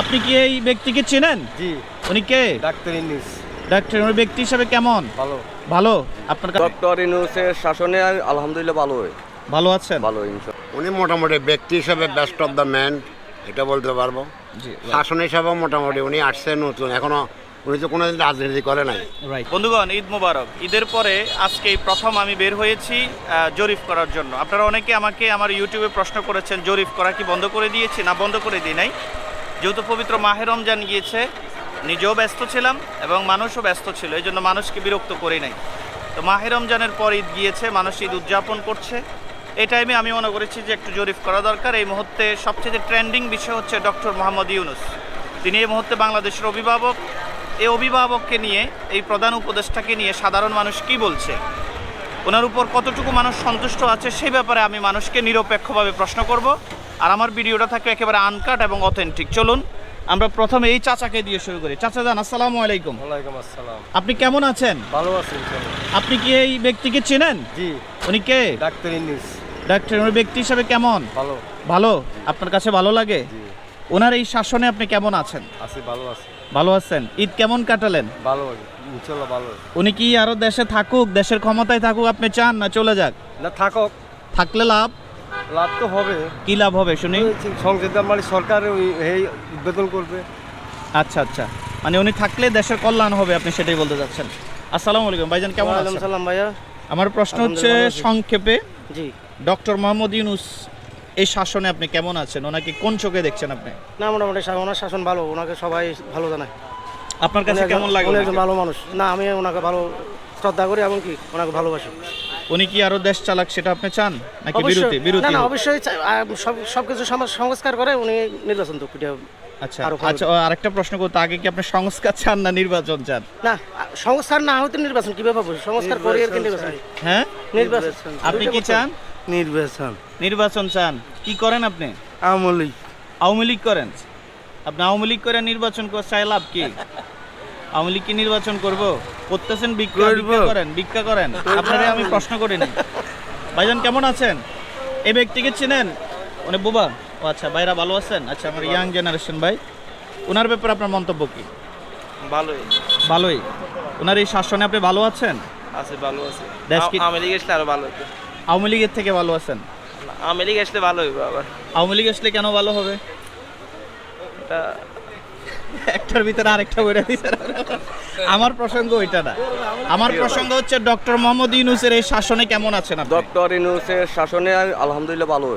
আপনি কি এই ব্যক্তিকে চেনেন? জি। উনি কে? ডাক্তার ইনুস। ডাক্তার উনি ব্যক্তি হিসাবে কেমন? ভালো। ভালো? আপনার ডক্টর ইনুসের শাসনে আলহামদুলিল্লাহ ভালো ভালো আছেন? ভালো উনি মোটামুটি ব্যক্তি হিসাবে বেস্ট অফ দ্য ম্যান এটা বলতে পারব। জি শাসন হিসাবেও মোটামুটি উনি আসছে নতুন। এখনও উনি তো কোনোদিন রাজনীতি করে নাই। রাইট বন্ধুগণ ঈদ মোবারক। ঈদের পরে আজকে এই প্রথম আমি বের হয়েছি জরিফ করার জন্য। আপনারা অনেকে আমাকে আমার ইউটিউবে প্রশ্ন করেছেন জরিফ করা কি বন্ধ করে দিয়েছি? না বন্ধ করে দিই নাই। যেহেতু পবিত্র মাহে রমজান গিয়েছে, নিজেও ব্যস্ত ছিলাম এবং মানুষও ব্যস্ত ছিল, এই জন্য মানুষকে বিরক্ত করি নাই। তো মাহে রমজানের পর ঈদ গিয়েছে, মানুষ ঈদ উদযাপন করছে। এই টাইমে আমি মনে করেছি যে একটু জরিফ করা দরকার। এই মুহূর্তে সবচেয়ে ট্রেন্ডিং বিষয় হচ্ছে ডক্টর মোহাম্মদ ইউনুস। তিনি এই মুহূর্তে বাংলাদেশের অভিভাবক। এই অভিভাবককে নিয়ে, এই প্রধান উপদেষ্টাকে নিয়ে সাধারণ মানুষ কি বলছে? ওনার উপর কতটুকু মানুষ সন্তুষ্ট আছে সেই ব্যাপারে আমি মানুষকে নিরপেক্ষভাবে প্রশ্ন করব। আর আমার ভিডিওটা থাকবে একেবারে আনকাট এবং অথেন্টিক চলুন আমরা প্রথমে এই চাচাকে দিয়ে শুরু করি। চাচা যান আসসালামু আলাইকুম। ওয়ালাইকুম আসসালাম। আপনি কেমন আছেন? ভালো আছি আপনি কি এই ব্যক্তিকে চেনেন? জি। উনি কে? ডাক্তার ইনিস ডাক্তার উনি ব্যক্তি হিসাবে কেমন? ভালো। ভালো? আপনার কাছে ভালো লাগে? জি। ওনার এই শাসনে আপনি কেমন আছেন? আছি ভালো আছি। ভালো আছেন? ঈদ কেমন কাটালেন? ভালো ইনশাল্লাহ ভালো উনি কি আরও দেশে থাকুক দেশের ক্ষমতায় থাকুক আপনি চান না চলে যাক? না থাকুক। থাকলে লাভ? লাভ তো হবে। কি লাভ হবে শুনি। সংসদে মানে সরকার ওই- এই উদ্বোধন করবে। আচ্ছা আচ্ছা। মানে উনি থাকলে দেশের কল্যাণ হবে আপনি সেটাই বলতে যাচ্ছেন আসসালামু আলাইকুম ভাইজান কেমন আছেন? সালাম ভাইয়া। আমার প্রশ্ন হচ্ছে। সংক্ষেপে জি। ডক্টর মোহাম্মদ ইউনুস এই শাসনে আপনি কেমন আছেন? ওনাকে কোন চোখে দেখছেন আপনি? না মোটামুটি ওনার শাসন ভালো ওনাকে সবাই ভালো জানায় আপনার কাছে কেমন লাগে উনি একজন ভালো মানুষ। না আমি ওনাকে ভালো শ্রদ্ধা করি এমনকি ওনাকে ভালোবাসি। উনি কি আরও দেশ চালাক সেটা আপনি চান? নাকি বিরতি বিরতি না না অবশ্যই সব সবকিছু সংস্কার করে উনি নির্বাচন তো আচ্ছা আচ্ছা আরেকটা প্রশ্ন করতে আগে কি আপনি সংস্কার চান না নির্বাচন চান? না সংস্কার না হয়তো নির্বাচন কীভাবে হবে? সংস্কার করে আর কি নির্বাচন হ্যাঁ? নির্বাচন। আপনি কি চান? নির্বাচন। নির্বাচন চান। কি করেন আপনি? আমলি আওয়ামী লীগ করেন? আপনি আওয়ামী লীগ করে নির্বাচন করে চাই লাভ কি? আওয়ামী লীগ কি নির্বাচন করব? করতেছেন ভিক্ষা ভিক্ষা করেন ভিক্ষা করেন। আপনারে আমি প্রশ্ন করি করিনি। ভাইজান কেমন আছেন? এই ব্যক্তিকে চিনেন? মানে বুবা? ও আচ্ছা ভাইরা ভালো আছেন? আচ্ছা আমার ইয়াং জেনারেশন ভাই। ওনার ব্যাপারে আপনার মন্তব্য কি? ভালোই। ভালোই। ওনার এই শাসনে আপনি ভালো আছেন? আছে ভালো আছে। দেশ কি- আওয়ামী লীগ আসলে আরও ভালো হতো আওয়ামী লীগের থেকে ভালো আছেন? আওয়ামী লীগ আসলে ভালো হইব আবার। আওয়ামী লীগ আসলে কেন ভালো হবে? এটা একটার ভিতরে আরেকটা বইটা দিছে। আমার প্রসঙ্গ ওইটা না। আমার প্রসঙ্গ হচ্ছে ডক্টর মোহাম্মদ ইউনুসের এই শাসনে কেমন আছেন আপনি? ডক্টর ইনুসের শাসনে আলহামদুলিল্লাহ ভালো।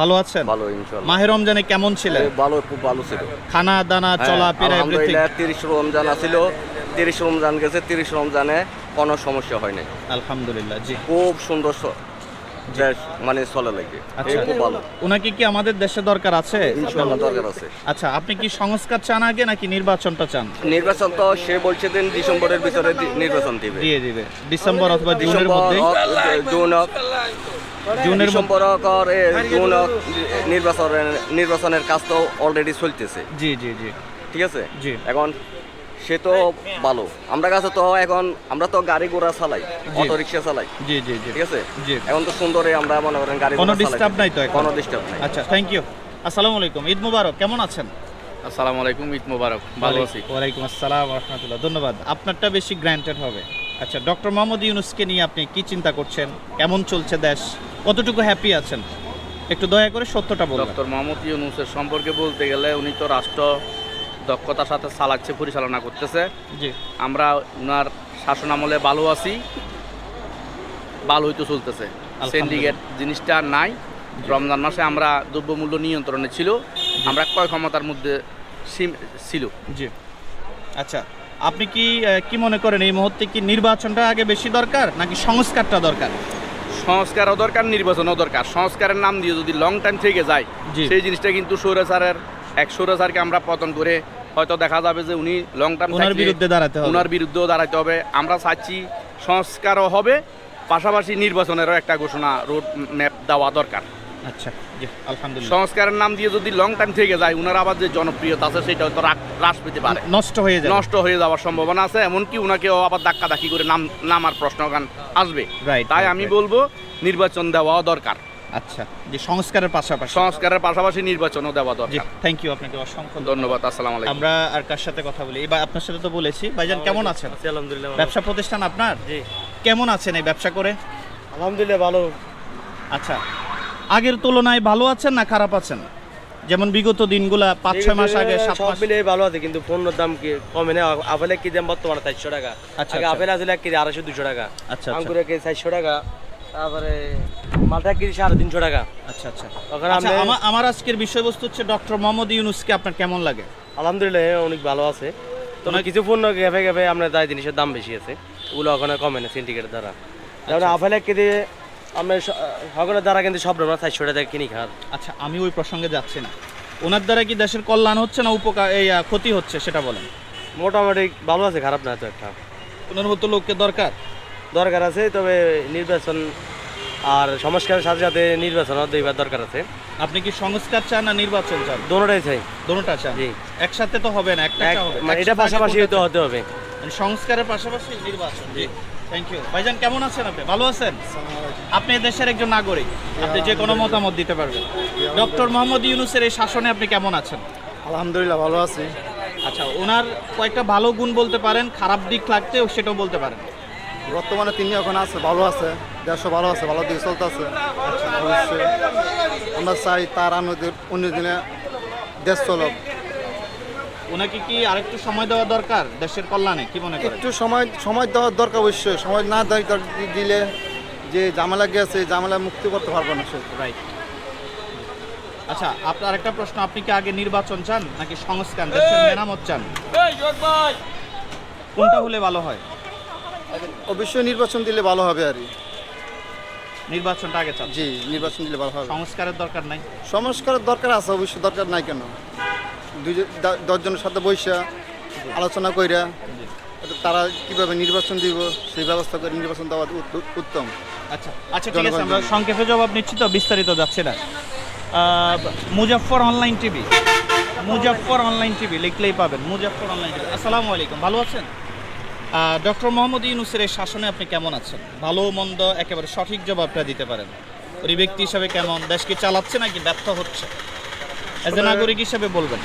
ভালো আছেন? ভালো ইনশাল্লাহ মাহে রমজানে কেমন ছিলেন? ভালো খুব ভালো ছিল। খানা দানা চলা হ্যাঁ, ফেরা এভরিথিং আলহামদুলিল্লাহ তিরিশ রমজান আছিল। তিরিশ রমজান গেছে তিরিশ রমজানে কোনো সমস্যা হয় নাই। আলহামদুলিল্লাহ জি। খুব সুন্দর দেশ মানে চলে লাগে। আচ্ছা। খুব ভালো। ওনাকে কি আমাদের দেশে দরকার আছে? দরকার আছে। আচ্ছা আপনি কি সংস্কার চান আগে নাকি নির্বাচনটা চান? নির্বাচন তো সে বলছে দিন ডিসেম্বরের ভিতরে নির্বাচন দিবে। দিয়ে দিবে। ডিসেম্বর অথবা জুনের মধ্যে জুন জুনের ডিসেম্বর জুন নির্বাচনের নির্বাচনের কাজ তো অলরেডি চলতেছে। জি জি জি। ঠিক আছে? জি। এখন সে তো ভালো। আমরা কাছে তো এখন আমরা তো গাড়ি ঘোড়া চালাই অটো রিক্সা চালাই। জি জি জি। ঠিক আছে? জি। এখন তো সুন্দরে আমরা মনে করেন গাড়ি কোনো disturb নাই তো কোনো ডিস্টার্ব নাই। আচ্ছা থ্যাংক ইউ আসসালামু আলাইকুম। ঈদ মুবারক কেমন আছেন? আসসালামু আলাইকুম ঈদ মোবারক। ভালো আছি। ওয়ালাইকুম আসসালাম রহমতুল্লাহ। ধন্যবাদ। আপনারটা বেশি গ্র্যান্টেড হবে। আচ্ছা ডক্টর মোহাম্মদ ইউনুসকে নিয়ে আপনি কি চিন্তা করছেন? কেমন চলছে দেশ? কতটুকু হ্যাপি আছেন? একটু দয়া করে সত্যটা বলবেন। ডক্টর মোহাম্মদ ইউনুসের সম্পর্কে বলতে গেলে উনি তো রাষ্ট্র দক্ষতার সাথে চালাচ্ছে পরিচালনা করতেছে। জি। আমরা ওনার শাসন আমলে ভালো আছি ভালোই তো চলতেছে। সিন্ডিকেট জিনিসটা নাই। রমজান মাসে আমরা দ্রব্যমূল্য নিয়ন্ত্রণে ছিল আমরা কয় ক্ষমতার মধ্যে ছিল। জি। আচ্ছা আপনি কি কি মনে করেন এই মুহূর্তে কি নির্বাচনটা আগে বেশি দরকার নাকি সংস্কারটা দরকার? সংস্কারও দরকার নির্বাচনও দরকার। সংস্কারের নাম দিয়ে যদি লং টাইম থেকে যায় সেই জিনিসটা কিন্তু সৌরাচারের এক সৌরাচারকে আমরা পতন করে হয়তো দেখা যাবে যে উনি লং টাইম ওনার বিরুদ্ধে দাঁড়াতে হবে। ওনার বিরুদ্ধেও দাঁড়াতে হবে। আমরা চাচ্ছি সংস্কারও হবে পাশাপাশি নির্বাচনেরও একটা ঘোষণা রোড ম্যাপ দেওয়া দরকার। আচ্ছা আলহামদুলিল্লাহ। সংস্কারের নাম দিয়ে যদি লং টাইম থেকে যায় উনার আবার যে জনপ্রিয়তা আছে সেটা হয়তো হ্রাস পেতে পারে। নষ্ট হয়ে যাবে। নষ্ট হয়ে যাওয়ার সম্ভাবনা আছে এমনকি উনাকেও আবার ধাক্কা ধাক্কি করে নাম নামার প্রশ্নগান আসবে। তাই আমি বলব নির্বাচন দেওয়াও দরকার। আচ্ছা যে সংস্কারের পাশাপাশি। সংস্কারের পাশাপাশি নির্বাচনও দেওয়া দরকার। থ্যাংক ইউ আপনাকে অসংখ্য ধন্যবাদ। আসসালামু আলাইকুম। আমরা আর কার সাথে কথা বলি? এবার আপনার সাথে তো বলেছি। ভাইজান কেমন আছেন? আলহামদুলিল্লাহ ব্যবসা প্রতিষ্ঠান আপনার? জি। কেমন আছেন এই ব্যবসা করে? আলহামদুলিল্লাহ ভালো। আচ্ছা আগের তুলনায় ভালো আছেন না খারাপ আছেন? যেমন বিগত দিনগুলা পাঁচ ছয় মাস আগে সাত মাস মিলিয়ে ভালো আছে কিন্তু পণ্যের দাম কি কমে না? আপেলের কি দাম বর্তমানে চারশো টাকা? আচ্ছা, আগে আচ্ছা। আপেল আসলে কেজি আড়াইশো দুশো টাকা। আচ্ছা আচ্ছা। আঙ্কুরের কেজি চারশো টাকা। তারপরে মালটা কেজি সাড়ে তিনশো টাকা। আচ্ছা আচ্ছা। আচ্ছা আমরা- আমা- আমার আজকের বিষয়বস্তু হচ্ছে ডক্টর মোহাম্মদ ইউনুসকে আপনার কেমন লাগে? আলহামদুলিল্লাহ অনেক ভালো আছে। তবে কিছু পণ্য আমরা তাই জিনিসের দাম বেশি আছে। ওগুলো ওখানে কমে না সিন্ডিকেটের দ্বারা। যেমন আপেল এক কেজি আমরা সকলের দ্বারা কিন্তু সব আমরা চারশো টাকা কিনি আচ্ছা আমি ওই প্রসঙ্গে যাচ্ছি না। ওনার দ্বারা কি দেশের কল্যাণ হচ্ছে না উপকার এই ক্ষতি হচ্ছে সেটা বলেন। মোটামুটি ভালো আছে খারাপ না তো একটা। ওনার মতো লোককে দরকার? দরকার আছে তবে নির্বাচন আর সংস্কারের সাথে সাথে নির্বাচন দুইবার দরকার আছে। আপনি কি সংস্কার চান না নির্বাচন চান? দোনোটাই চাই। দোনোটা চান? জি। একসাথে তো হবে না একটা এক- হবে। মানে এটা পাশাপাশি তো হতে হবে। মানে সংস্কারের পাশাপাশি নির্বাচন জি। থ্যাংক ইউ ভাইজান কেমন আছেন আপনি? ভালো আছেন? আপনি দেশের একজন নাগরিক। আপনি যে কোনো মতামত দিতে পারবেন। ডক্টর মোহাম্মদ ইউনুসের এই শাসনে আপনি কেমন আছেন? আলহামদুলিল্লাহ ভালো আছি। আচ্ছা ওনার কয়েকটা ভালো গুণ বলতে পারেন খারাপ দিক লাগতেও সেটাও বলতে পারেন। বর্তমানে তিনি এখন আছে ভালো আছে দেশও ভালো আছে ভালো দিকে চলতে আছে অবশ্যই আমরা চাই তার আমাদের অন্য দিনে দেশ চলক। ওনাকে কি আরেকটু সময় দেওয়া দরকার দেশের কল্যাণে? কি মনে করেন? একটু সময় সময় দেওয়ার দরকার অবশ্যই। সময় না দরকার দিলে যে জামেলা গেছে জামেলা মুক্তি করতে পারবে না সে। রাইট আচ্ছা আপনার একটা প্রশ্ন আপনি কি আগে নির্বাচন চান নাকি সংস্কার? দেশের মেরামত চান? কোনটা হলে ভালো হয়? অবশ্যই নির্বাচন দিলে ভালো হবে আর। নির্বাচনটা আগে চান জি নির্বাচন দিলে ভালো হবে। সংস্কারের দরকার নাই? সংস্কারের দরকার আছে অবশ্যই দরকার নাই কেন? দুই দশজনের সাথে বৈশা আলোচনা কইরা তারা কীভাবে নির্বাচন দিব সেই ব্যবস্থা করে নির্বাচন দেওয়া উত- উত্তম। আচ্ছা আচ্ছা ঠিক আছে আমরা সংক্ষেপে জবাব নিচ্ছি তো বিস্তারিত যাচ্ছে না। Muzaffar online TV. Muzaffar online TV লিখলেই পাবেন মুজাফফর অনলাইন টিভি। আসসালামু আলাইকুম ভালো আছেন? ডক্টর মোহাম্মদ ইউনুসের এই শাসনে আপনি কেমন আছেন? ভালো মন্দ একেবারে সঠিক জবাবটা দিতে পারেন। ওই ব্যক্তি হিসাবে কেমন? দেশকে চালাচ্ছে নাকি ব্যর্থ হচ্ছে? এজ এ নাগরিক হিসেবে বলবেন।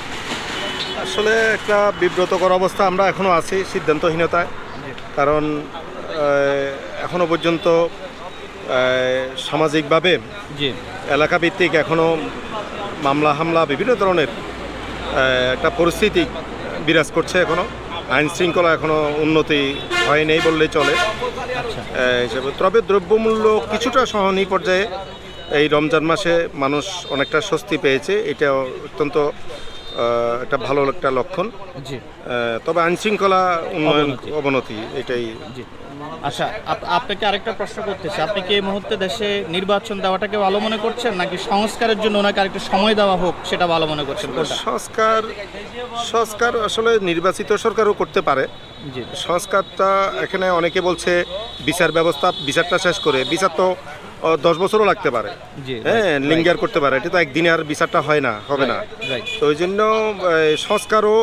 আসলে একটা বিব্রতকর অবস্থা আমরা এখনও আছি সিদ্ধান্তহীনতায়। কারণ এখনও পর্যন্ত সামাজিকভাবে জি। এলাকা ভিত্তিক এখনও মামলা হামলা বিভিন্ন ধরনের একটা পরিস্থিতি বিরাজ করছে এখনও। আইন শৃঙ্খলা এখনও উন্নতি হয় নেই বললেই চলে। আচ্ছা। হিসেবে তবে দ্রব্যমূল্য কিছুটা সহনীয় পর্যায়ে এই রমজান মাসে মানুষ অনেকটা স্বস্তি পেয়েছে। এটা অত্যন্ত একটা ভালো একটা লক্ষণ। জি। তবে আইনশৃঙ্খলা উন্নয়ন অবনতি। এটাই। জি। আচ্ছা আপ- আপনাকে আরেকটা প্রশ্ন করতেছি। আপনি কি এই মুহূর্তে দেশে নির্বাচন দেওয়াটাকে ভালো মনে করছেন নাকি সংস্কারের জন্য ওনাকে আরেকটু সময় দেওয়া হোক সেটা ভালো মনে করছেন সংস্কার সংস্কার আসলে নির্বাচিত সরকারও করতে পারে। সংস্কারটা এখানে অনেকে বলছে বিচার ব্যবস্থা বিচারটা শেষ করে। বিচার তো দশ বছরও লাগতে পারে। হ্যাঁ লিঙ্গার করতে পারে। এটা তো একদিনে আর বিচারটা হয় না হবে না। তো ওই জন্য সংস্কারও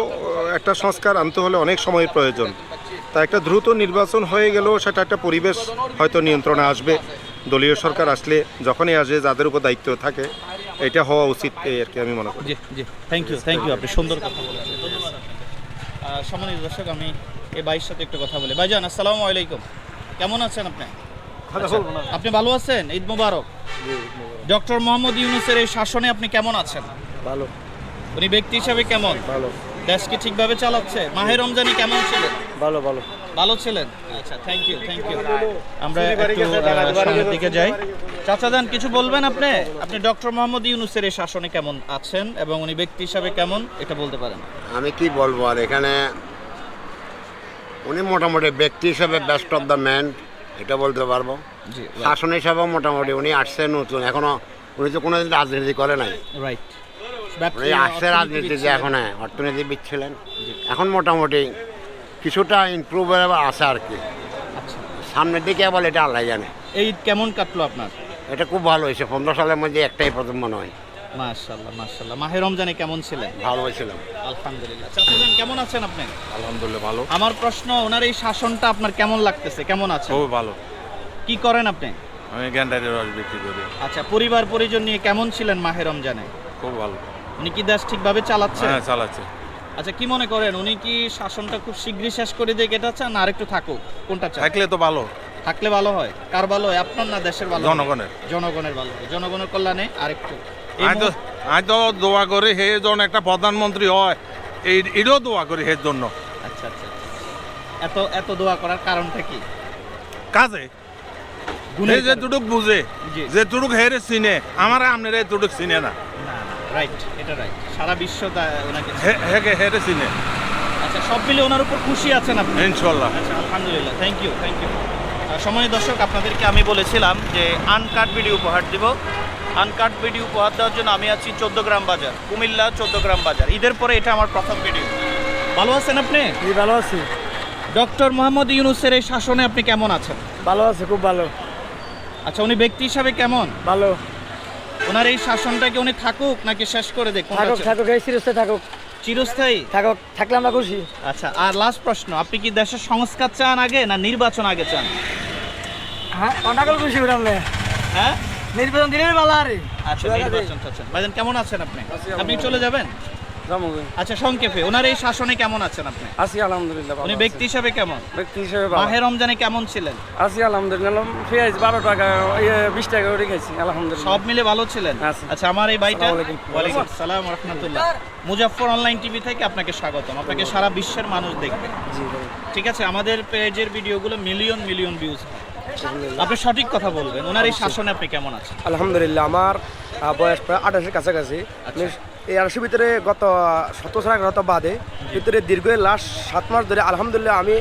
একটা সংস্কার আনতে হলে অনেক সময়ের প্রয়োজন। তা একটা দ্রুত নির্বাচন হয়ে গেলেও সেটা একটা পরিবেশ হয়তো নিয়ন্ত্রণে আসবে। দলীয় সরকার আসলে যখনই আসে যাদের উপর দায়িত্ব থাকে এটা হওয়া উচিত এই আর কি আমি মনে করি। জি থ্যাংক ইউ থ্যাংক ইউ আপনি সুন্দর কথা বলেছেন। সম্মানিত দর্শক আমি এই ভাইয়ের সাথে একটু কথা বলি। ভাইজান আসসালামু আলাইকুম। কেমন আছেন আপনি? আপনি ভালো আছেন? ঈদ মুবারক। ডক্টর মোহাম্মদ ইউনুসের এই শাসনে আপনি কেমন আছেন? ভালো। উনি ব্যক্তি হিসাবে কেমন? ভালো। দেশকে ঠিকভাবে চালাচ্ছে? মাহে রমজানি কেমন ছিলেন? ভালো ভালো। ভালো ছিলেন? আচ্ছা থ্যাংক ইউ থ্যাংক ইউ আমরা একটু সামনের দিকে যাই। চাচা যান কিছু বলবেন আপনি? আপনি ডক্টর মোহাম্মদ ইউনুসের এই শাসনে কেমন আছেন এবং উনি ব্যক্তি হিসাবে কেমন? এটা বলতে পারেন। আমি কি বলব আর এখানে উনি মোটামুটি ব্যক্তি হিসাবে বেস্ট অফ দ্য ম্যান এটা বলতে পারব। শাসন হিসাবেও মোটামুটি উনি আসছে নতুন। এখনও উনি তো কোনোদিন রাজনীতি করে নাই। রাইট উনি আসছে রাজনীতিতে এখন হ্যাঁ, অর্থনীতিবিদ ছিলেন। এখন মোটামুটি কিছুটা ইমপ্রুভ আছে আর কি। সামনের দিকে আবার এটা আল্লাহ জানে। এই কেমন কাটলো আপনার? এটা খুব ভালো হয়েছে। পনেরো সালের মধ্যে একটাই প্রথম মনে হয়। মাশাআল্লাহ মাশাআল্লাহ। মাহে রমজানে কেমন ছিলেন? ভালো হয়েছিলাম আলহামদুলিল্লাহ। চাচা যান কেমন আছেন আপনি? আলহামদুলিল্লাহ ভালো। আমার প্রশ্ন ওনার এই শাসনটা আপনার কেমন লাগতেছে? কেমন আছে খুব ভালো। কি করেন আপনি? আমি গ্যান্ডারের রস বিক্রি করি। আচ্ছা পরিবার পরিজন নিয়ে কেমন ছিলেন মাহে রমজানে? খুব ভালো। উনি কি দেশ ঠিকভাবে চালাচ্ছে? হ্যাঁ চালাচ্ছে। আচ্ছা কি মনে করেন? উনি কি শাসনটা খুব শীঘ্রই শেষ করে দিয়ে এটা চান? না আরেকটু থাকুক। কোনটা চান? থাকলে তো ভালো। থাকলে ভালো হয়। কার ভালো হয়? আপনার না দেশের ভালো জনগণের। জনগণের ভালো হয়। জনগণের কল্যাণে আরেকটু আমি তো দোয়া করি হে জন একটা প্রধানমন্ত্রী হয়। এই এটাও দোয়া করি হের জন্য। আচ্ছা আচ্ছা এত এত দোয়া করার কারণটা কি? কাজে? এই যে। তুটুক বুঝে। যে তুটুক হেরে চিনে আমার আপনার এই তুটুক চিনে না। রাইট এটা রাইট সারা বিশ্ব ওনাকে হে- হেকে হেরে চিনে। আচ্ছা সব মিলে ওনার উপর খুশি আছেন আপনি? ইনশাল্লাহ। আচ্ছা আলহামদুলিল্লাহ। থ্যাংক ইউ থ্যাংক ইউ সময় দর্শক আপনাদেরকে আমি বলেছিলাম যে আনকাট ভিডিও উপহার দিব। আনকাট ভিডিও উপহার দেওয়ার জন্য আমি আছি চোদ্দ গ্রাম বাজার কুমিল্লা চোদ্দ গ্রাম বাজার। ঈদের পরে এটা আমার প্রথম ভিডিও ভালো আছেন আপনি? ভালো আছি। ডক্টর মোহাম্মদ ইউনুসের এই শাসনে আপনি কেমন আছেন? ভালো আছে খুব ভালো। আচ্ছা উনি ব্যক্তি হিসাবে কেমন? ভালো। ওনার এই শাসনটাকে উনি থাকুক নাকি শেষ করে দেখ থাকুক থাকুক এই সিরিজটা থাকুক। চিরস্থায়ী? থাকুক থাকলে আমরা খুশি। আচ্ছা আর লাস্ট প্রশ্ন আপনি কি দেশের সংস্কার চান আগে না নির্বাচন আগে চান? হ্যাঁ কন্টাকল খুশি উঠাম হ্যাঁ? নির্বাচন আরে আচ্ছা নির্বাচন চাচ্ছেন ভাইজান কেমন আছেন আপনি? আপনি চলে যাবেন? আচ্ছা সংক্ষেপে ওনার এই শাসনে কেমন আছেন আপনি? আছি আলহামদুলিল্লাহ উনি ব্যক্তি হিসাবে কেমন? ব্যক্তি হিসেবে মাহে রমজানে কেমন ছিলেন? আছি আলহামদুলিল্লাহ পেঁয়াজ বারো টাকা ইয়ে বিশ টাকা করে গেছি আলহামদুলিল্লাহ। সব মিলে ভালো ছিলেন? আছি। আচ্ছা আমার এই ভাইটা আসসালামু আলাইকুম। ওয়ালাইকুম আসসালাম রহমতুল্লাহ। মুজাফর অনলাইন টিভি থেকে আপনাকে স্বাগতম। আপনাকে সারা বিশ্বের মানুষ দেখবে। ঠিক আছে আমাদের পেজের ভিডিওগুলো মিলিয়ন মিলিয়ন ভিউজ আপনি সঠিক কথা বলবেন। ওনার এই শাসনে আপনি কেমন আছেন? আলহামদুলিল্লাহ আমার বয়স প্রায় আঠাশের কাছাকাছি। আমি এই আড়াইশোর ভিতরে গত সতেরো সাল গত বাদে ভিতরে দীর্ঘ লাস্ট সাত মাস ধরে আলহামদুলিল্লাহ আমি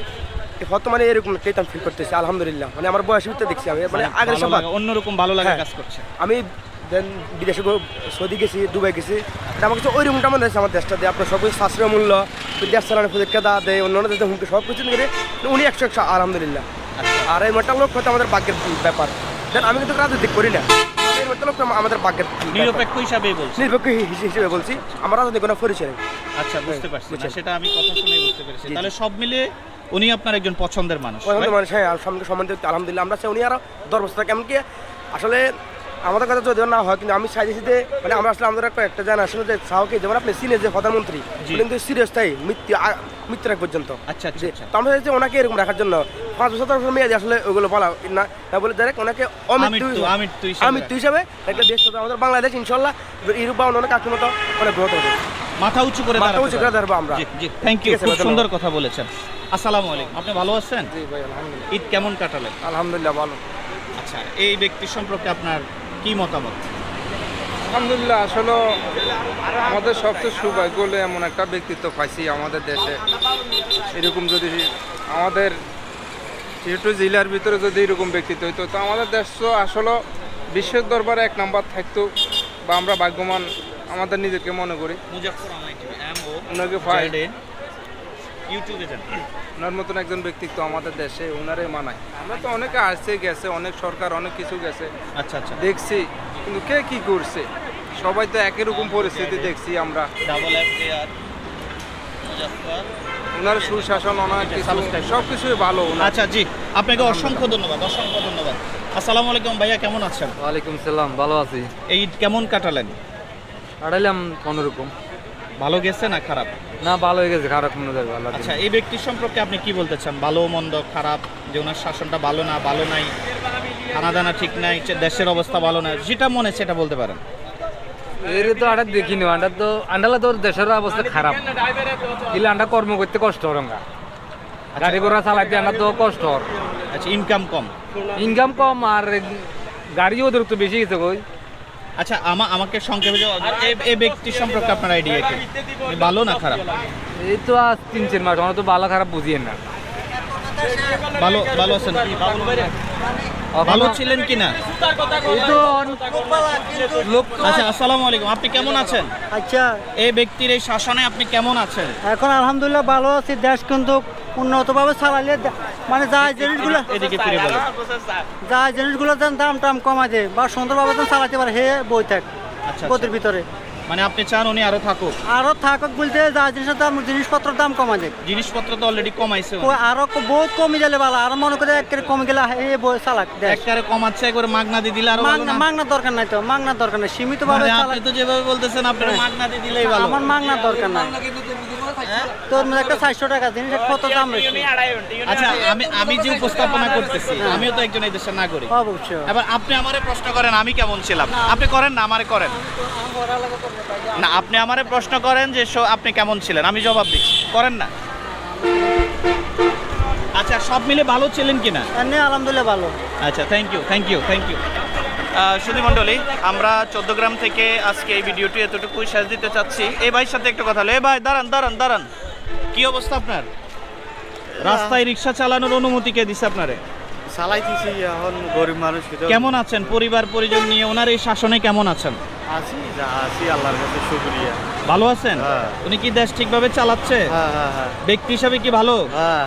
বর্তমানে এরকম একটা ফিল করতেছি আলহামদুলিল্লাহ। মানে আমার বয়সের ভিতরে দেখছি আমি মানে আগের সব অন্যরকম ভালো লাগা হ্যাঁ। কাজ করছে। আমি দেন বিদেশে সৌদি গেছি দুবাই গেছি। আমার কাছে ওই রকমটা মনে হচ্ছে আমার দেশটা দিয়ে আপনার সব কিছু সাশ্রয় মূল্য দেশ চালানোর পরীক্ষা দা দেয় অন্যান্য দেশে হুমকি সব কিছু করে উনি একশো একশো আলহামদুলিল্লাহ। আর এই মোটা লোক হয়তো আমাদের ভাগ্যের ব্যাপার। দেন আমি কিন্তু রাজনীতি করি না। এই মোটা লোকটা আমাদের ভাগ্যের। নিরপেক্ষ হিসাবে বলছি। নিরপেক্ষ হিসেবে বলছি আমার রাজনীতি কোনো পরিচয় নেই আচ্ছা বুঝতে পারছি সেটা আমি কথা শুনে বুঝতে পেরেছি। তাহলে সব মিলে উনি আপনার একজন পছন্দের মানুষ পছন্দের মানুষ হ্যাঁ আর সম্বন্ধে আলহামদুলিল্লাহ আমরা সে উনি আরও দশ বছর থাকে এমনকি আসলে আমাদের কথা যদিও না হয় কিন্তু আমি চাইছি যে মানে আমরা আসলে আমাদের একটা একটা জেনারেশন যে সাহকে যেমন আপনি সিনে যে প্রধানমন্ত্রী কিন্তু সিরিয়াস তাই মৃত্যু মৃত্যুর আগ পর্যন্ত। আচ্ছা আচ্ছা যে আচ্ছা। তো আমরা চাইছি ওনাকে এরকম রাখার জন্য। পাঁচ বছর বছর মেয়াদে আসলে ওগুলো বলা না না বলে ডাইরেক্ট ওনাকে অমৃত্যু আমৃত্যু হিসাবে। একটা দেশ তথা আমাদের বাংলাদেশ ইনশাল্লাহ ইউরোপ বা অন্যান্য কাকুর মতো অনেক গ্রোথ হবে মাথা উঁচু করে মাথা উঁচু করে ধরবো আমরা। জি থ্যাংক ইউ খুব সুন্দর কথা বলেছেন। আসসালামু আলাইকুম। আপনি ভালো আছেন? জি ভাই আলহামদুলিল্লাহ। ঈদ কেমন কাটালেন? আলহামদুলিল্লাহ ভালো। আচ্ছা এই ব্যক্তি সম্পর্কে আপনার কি মতামত? আলহামদুলিল্লাহ আসলে আমাদের সবচেয়ে সৌভাগ্য হলে এমন একটা ব্যক্তিত্ব পাইছি আমাদের দেশে। এরকম যদি আমাদের যেহেতু জেলার ভিতরে যদি এরকম ব্যক্তিত্ব হইতো তো আমাদের দেশ তো আসলে বিশ্বের দরবারে এক নাম্বার থাকতো বা আমরা ভাগ্যবান আমাদের নিজেকে মনে করি। ওনাকে ইউটিউবে যান। ওনার মতন একজন ব্যক্তিত্ব আমাদের দেশে ওনারে মানায়। আমরা তো অনেকে আসছে গেছে অনেক সরকার অনেক কিছু গেছে। আচ্ছা আচ্ছা। দেখছি কিন্তু কে কি করছে? সবাই তো একই রকম পরিস্থিতি দেখছি আমরা। ডাবল এফ আর মুজাফফর। ওনার সুশাসন ওনার কিছু সব কিছুই ভালো ওনার। আচ্ছা জি আপনাকে অসংখ্য ধন্যবাদ অসংখ্য ধন্যবাদ। আসসালামু আলাইকুম ভাইয়া কেমন আছেন? ওয়ালাইকুম সালাম ভালো আছি। এই কেমন কাটালেন? কাটাইলাম কোনোরকম ভালো গেছে না খারাপ? না ভালো হয়ে গেছে খারাপ মনে যায় ভালো আচ্ছা এই ব্যক্তির সম্পর্কে আপনি কি বলতে চান? ভালো মন্দ খারাপ যে ওনার শাসনটা ভালো না ভালো নাই খানা দানা ঠিক নাই দেশের অবস্থা ভালো না যেটা মনে সেটা বলতে পারেন। এর তো আটা দেখিনি আন্ডার তো আন্ডালা তোর দেশের অবস্থা খারাপ। দিলে আন্ডা কর্ম করতে কষ্ট রঙ্গা গাড়ি ঘোড়া চালাইতে আন্ডা তো কষ্ট আচ্ছা ইনকাম কম। ইনকাম কম আর গাড়ি অতিরিক্ত বেশি গেছে কই? আচ্ছা আমা আমাকে সংক্ষেপে এই- ব্যক্তির সম্পর্কে আপনার আইডিয়া কি? ভালো না খারাপ? এই তো আজ তিন চার মাস আমরা তো ভালো খারাপ বুঝিয়ে না। ভালো ভালো আছেন? ভালো ছিলেন কি না এই তো লোক আচ্ছা আসসালামু আলাইকুম। আপনি কেমন আছেন? আচ্ছা। এই ব্যক্তির এই শাসনে আপনি কেমন আছেন? এখন আলহামদুলিল্লাহ ভালো আছি। দেশ কিন্তু উন্নতভাবে চালাইলে দে- মানে যা জিনিসগুলো এদিকে ফিরে যা জিনিসগুলো যেন দাম টাম কমা দেয় বা সুন্দরভাবে যেন চালাতে পারে। হে বই থাক আচ্ছা গতির ভিতরে। মানে আপনি চান উনি আরও থাকুক? আরও থাকুক বলতে যা জিনিসের দাম জিনিসপত্রের দাম কমা যাক জিনিসপত্র তো অলরেডি কমাইছে আরও বহুত কমে গেলে ভালো আর মনে করে একের কমে গেলে এই চালাক একের কমাচ্ছে একবারে মাগনা দিয়ে দিলে আরও মাগনা দরকার নাই তো মাগনা দরকার নাই সীমিত ভাবে চালাক। আপনি তো যেভাবে বলতেছেন আপনি মাগনা দিয়ে দিলেই ভালো। আমার মাগনা দরকার নাই। তোর মধ্যে একটা চারশো টাকা জিনিস কত দাম আচ্ছা আমি আমি যে উপস্থাপনা করতেছি আমিও তো একজন এই দেশের নাগরিক। অবশ্যই। এবার আপনি আমারে প্রশ্ন করেন আমি কেমন ছিলাম? আপনি করেন না আমারে করেন। না আপনি আমারে প্রশ্ন করেন যে আপনি কেমন ছিলেন আমি জবাব দিচ্ছি। করেন না। আচ্ছা সব মিলে ভালো ছিলেন কিনা? আলহামদুলিল্লাহ ভালো। আচ্ছা thank you thank you thank you সুধী মণ্ডলী আমরা চোদ্দগ্রাম থেকে আজকে এই ভিডিওটি এতটুকুই শেষ দিতে চাচ্ছি। এই ভাইয়ের সাথে একটু কথা হলো এ ভাই দাঁড়ান দাঁড়ান দাঁড়ান। কি অবস্থা আপনার? রাস্তায় রিক্সা চালানোর অনুমতি কে দিছে আপনারে? চালাইতেছি এখন গরিব মানুষ কেমন আছেন? পরিবার পরিজন নিয়ে ওনার এই শাসনে কেমন আছেন? আছি যা আছি আল্লাহর কাছে শুক্রিয়া। ভালো আছেন? হ্যাঁ। উনি কি দেশ ঠিকভাবে চালাচ্ছে? হ্যাঁ হ্যাঁ। ব্যক্তি হিসাবে কি ভালো? হ্যাঁ।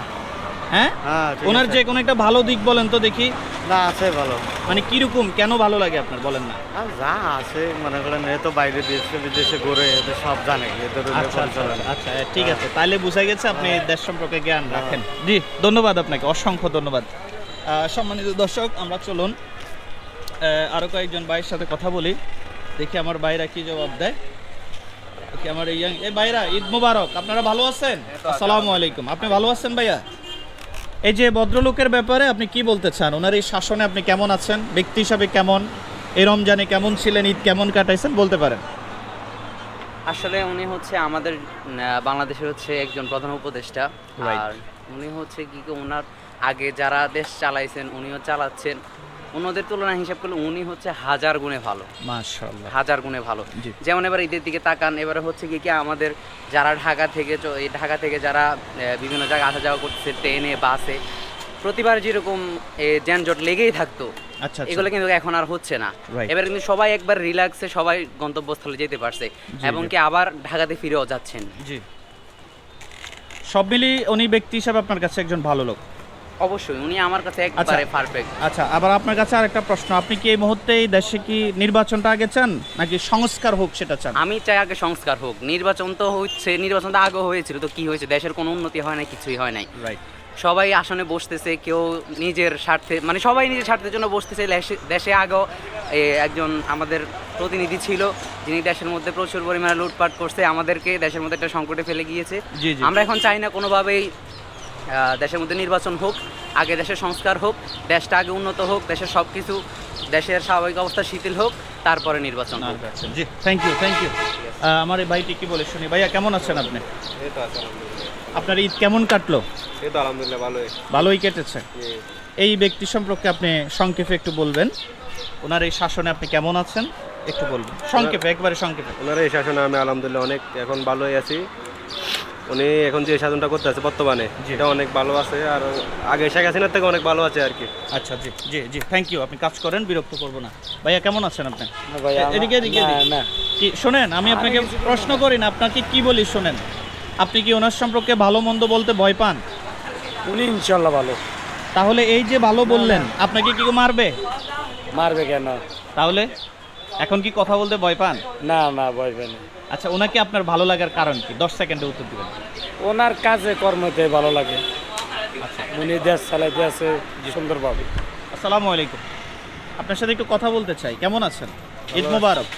হ্যাঁ? হ্যাঁ ওনার যে কোনো একটা ভালো দিক বলেন তো দেখি। না আছে ভালো। মানে কীরকম কেন ভালো লাগে আপনার? বলেন না। যা আছে মনে করেন এ তো বাইরে দেশে বিদেশে ঘুরে এদের সব জানে এদের আচ্ছা আচ্ছা আচ্ছা, ঠিক আছে তাহলে বোঝা গেছে আপনি দেশ সম্পর্কে জ্ঞান রাখেন। জি ধন্যবাদ আপনাকে অসংখ্য ধন্যবাদ। সম্মানিত দর্শক আমরা চলুন আহ, আরও কয়েকজন ভাইয়ের সাথে কথা বলি। দেখি আমার ভাইরা কি জবাব দেয়। আমার young- এই ভাইরা ঈদ মুবারক আপনারা ভালো আছেন? আসসালামু আলাইকুম আপনি ভালো আছেন ভাইয়া? এই যে ভদ্রলোকের ব্যাপারে আপনি কি বলতে চান? ওনার এই শাসনে আপনি কেমন আছেন? ব্যক্তি হিসাবে কেমন? এই রমজানে কেমন ছিলেন? ঈদ কেমন কাটাইছেন? বলতে পারেন। আসলে উনি হচ্ছে আমাদের বাংলাদেশের হচ্ছে একজন প্রধান উপদেষ্টা। আর উনি হচ্ছে কি কি ওনার আগে যারা দেশ চালাইছেন উনিও চালাচ্ছেন। অন্যদের তুলনায় হিসাব করলে উনি হচ্ছে হাজার গুণে ভালো। মাশাআল্লাহ। হাজার গুণে ভালো। যেমন এবার ঈদের দিকে তাকান এবারে হচ্ছে কি কি আমাদের যারা ঢাকা থেকে ঢাকা থেকে যারা বিভিন্ন জায়গায় আসা যাওয়া করছে ট্রেনে বাসে প্রতিবার যেরকম যানজট লেগেই থাকতো আচ্ছা আচ্ছা। এগুলো কিন্তু এখন আর হচ্ছে না। এবার কিন্তু সবাই একবার রিল্যাক্সে সবাই গন্তব্যস্থলে যেতে পারছে এবং কি আবার ঢাকাতে ফিরেও যাচ্ছেন। জি। সব মিলিয়ে উনি ব্যক্তি হিসাবে আপনার কাছে একজন ভালো লোক। অবশ্যই উনি আমার কাছে একবারে পারফেক্ট আচ্ছা আবার আপনার কাছে আরেকটা প্রশ্ন আপনি কি এই মুহূর্তে এই দেশে কি নির্বাচনটা আগে চান নাকি সংস্কার হোক সেটা চান? আমি চাই আগে সংস্কার হোক। নির্বাচন তো হচ্ছে নির্বাচন তো আগে হয়েছিল তো কি হয়েছে? দেশের কোনো উন্নতি হয় না কিছুই হয় নাই। রাইট সবাই আসনে বসতেছে কেউ নিজের স্বার্থে মানে সবাই নিজের স্বার্থের জন্য বসতেছে দেশে- আগেও একজন আমাদের প্রতিনিধি ছিল যিনি দেশের মধ্যে প্রচুর পরিমাণে লুটপাট করছে আমাদেরকে দেশের মধ্যে একটা সংকটে ফেলে গিয়েছে। আমরা এখন চাই না কোনোভাবেই দেশের মধ্যে নির্বাচন হোক আগে দেশের সংস্কার হোক দেশটা আগে উন্নত হোক দেশের সব কিছু দেশের স্বাভাবিক অবস্থা শিথিল হোক তারপরে নির্বাচন জি থ্যাংক ইউ থ্যাংক ইউ আমার এই ভাইটি কি বলে শুনি। ভাইয়া কেমন আছেন আপনি? এই তো আছে আপনার ঈদ কেমন কাটলো? এই তো আলহামদুলিল্লাহ ভালোই। ভালোই কেটেছে? এই ব্যক্তি সম্পর্কে আপনি সংক্ষেপে একটু বলবেন। ওনার এই শাসনে আপনি কেমন আছেন? একটু বলবেন। সংক্ষেপে একবারে সংক্ষেপে। ওনার এই শাসনে আমি আলহামদুলিল্লাহ অনেক এখন ভালোই আছি। উনি এখন যে সাধনটা করতে আছে বর্তমানে এটা অনেক ভালো আছে আর আগে শেখ হাসিনার থেকে অনেক ভালো আছে আর কি। আচ্ছা জি জি জি থ্যাংক ইউ আপনি কাজ করেন বিরক্ত করব না। ভাইয়া কেমন আছেন আপনি? ভাইয়া, এদিকে এদিকে না, কি শোনেন আমি আপনাকে প্রশ্ন করি না আপনাকে কি বলি শোনেন। আপনি কি ওনার সম্পর্কে ভালো মন্দ বলতে ভয় পান? উনি ইনশাল্লাহ ভালো। তাহলে এই যে ভালো বললেন আপনাকে কি কেউ মারবে? মারবে কেন? তাহলে? এখন কি কথা বলতে ভয় পান? না না ভয় পাই না আচ্ছা ওনাকে আপনার ভালো লাগার কারণ কি? দশ সেকেন্ডে উত্তর দিবেন। ওনার কাজে কর্মতে ভালো লাগে। উনি দেশ চালাইতে আছে সুন্দরভাবে। আসসালামু আলাইকুম। আপনার সাথে একটু কথা বলতে চাই। কেমন আছেন? ঈদ মোবারক।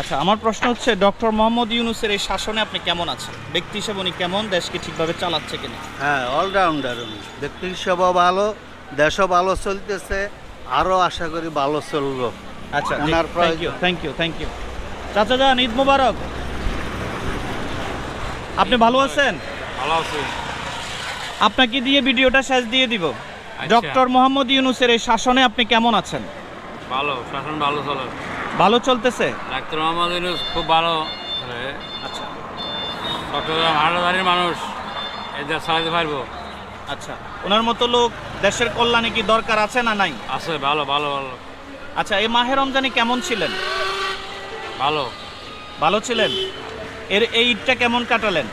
আচ্ছা আমার প্রশ্ন হচ্ছে ডক্টর মোহাম্মদ ইউনুসের এই শাসনে আপনি কেমন আছেন? ব্যক্তি হিসেবে উনি কেমন? দেশকে ঠিকভাবে চালাচ্ছে কিনা? হ্যাঁ অলরাউন্ডার উনি। ব্যক্তি হিসেবেও ভালো দেশও ভালো চলতেছে আরও আশা করি ভালো চলবো। আচ্ছা ওনার thank you thank you thank you চাচা যান ঈদ মোবারক। আপনি ভালো আছেন? ভালো আছি। আপনাকে দিয়ে ভিডিওটা শেষ দিয়ে দিব। ডক্টর মোহাম্মদ ইউনুসের এই শাসনে আপনি কেমন আছেন? ভালো শাসন ভালো চলে। ভালো চলতেছে? ডাক্তার মোহাম্মদ ইউনুস খুব ভালো আচ্ছা। চট্টগ্রাম মানুষ এই দেশ চালাতে পারব। আচ্ছা। ওনার মতো লোক দেশের কল্যাণে কি দরকার আছে না নাই? আছে ভালো ভালো ভালো। আচ্ছা এই মাহে রমজানে কেমন ছিলেন? ভালো। ভালো ছিলেন? এর এই ঈদটা কেমন কাটালেন?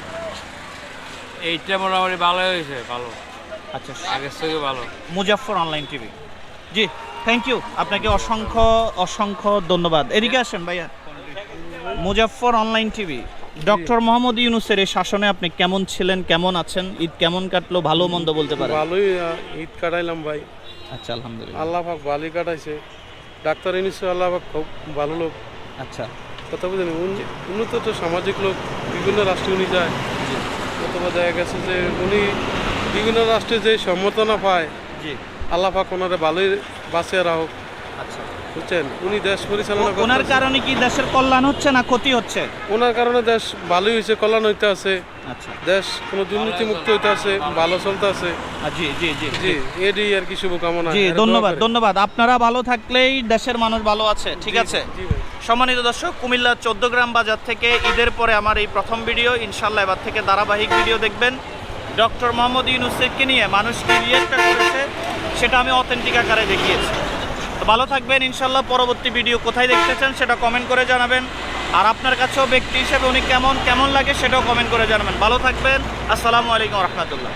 এইটা মোটামুটি ভালোই হয়েছে ভালো। আচ্ছা। আগের থেকে ভালো। Muzaffar online TV. G thank you আপনাকে অসংখ্য অসংখ্য ধন্যবাদ। এদিকে আসেন ভাইয়া। Muzaffar online TV. Doctor Mohammad ইউনুসের এই শাসনে আপনি কেমন ছিলেন কেমন আছেন? ঈদ কেমন কাটলো ভালো মন্দ বলতে পারেন? ভালোই ঈদ কাটাইলাম ভাই। আচ্ছা আলহামদুলিল্লাহ। আল্লাহ পাক ভালোই কাটাইছে। ডাক্তার ইনিশে আল্লাহ পাক খুব ভালো লোক। আচ্ছা। কথা বুঝলেন উন্নত তো সামাজিক লোক বিভিন্ন রাষ্ট্রে উনি যায়। অথবা দেখা গেছে যে উনি বিভিন্ন রাষ্ট্রে যে সম্মতনা পায় জি। আল্লাহ পাক ওনারে ভালোই বাঁচিয়ে রাখুক। আচ্ছা। বুঝছেন? উনি দেশ পরিচালনা ওনার কারণে কি দেশের কল্যাণ হচ্ছে না ক্ষতি হচ্ছে? ওনার কারণে দেশ ভালোই হয়েছে কল্যাণ হইতে আছে। আচ্ছা। দেশ কোনো দুর্নীতি মুক্ত হইতে আছে ভালো চলতে আছে। জি জি জি জি। এডি আর কি শুভকামনা। জি ধন্যবাদ ধন্যবাদ। আপনারা ভালো থাকলেই দেশের মানুষ ভালো আছে ঠিক আছে? সম্মানিত দর্শক কুমিল্লা চোদ্দ গ্রাম বাজার থেকে ঈদের পরে আমার এই প্রথম ভিডিও। ইনশাল্লাহ এবার থেকে ধারাবাহিক ভিডিও দেখবেন। ডক্টর মোহাম্মদ ইউনুসেফকে নিয়ে মানুষ কি রিয়েক্টটা করেছে, সেটা আমি অথেন্টিক আকারে দেখিয়েছি। তো ভালো থাকবেন ইনশাল্লাহ পরবর্তী ভিডিও কোথায় দেখতে চান সেটা কমেন্ট করে জানাবেন। আর আপনার কাছেও ব্যক্তি হিসেবে উনি কেমন কেমন লাগে সেটাও কমেন্ট করে জানাবেন। ভালো থাকবেন, আসসালামু আলাইকুম রহমতুল্লাহ।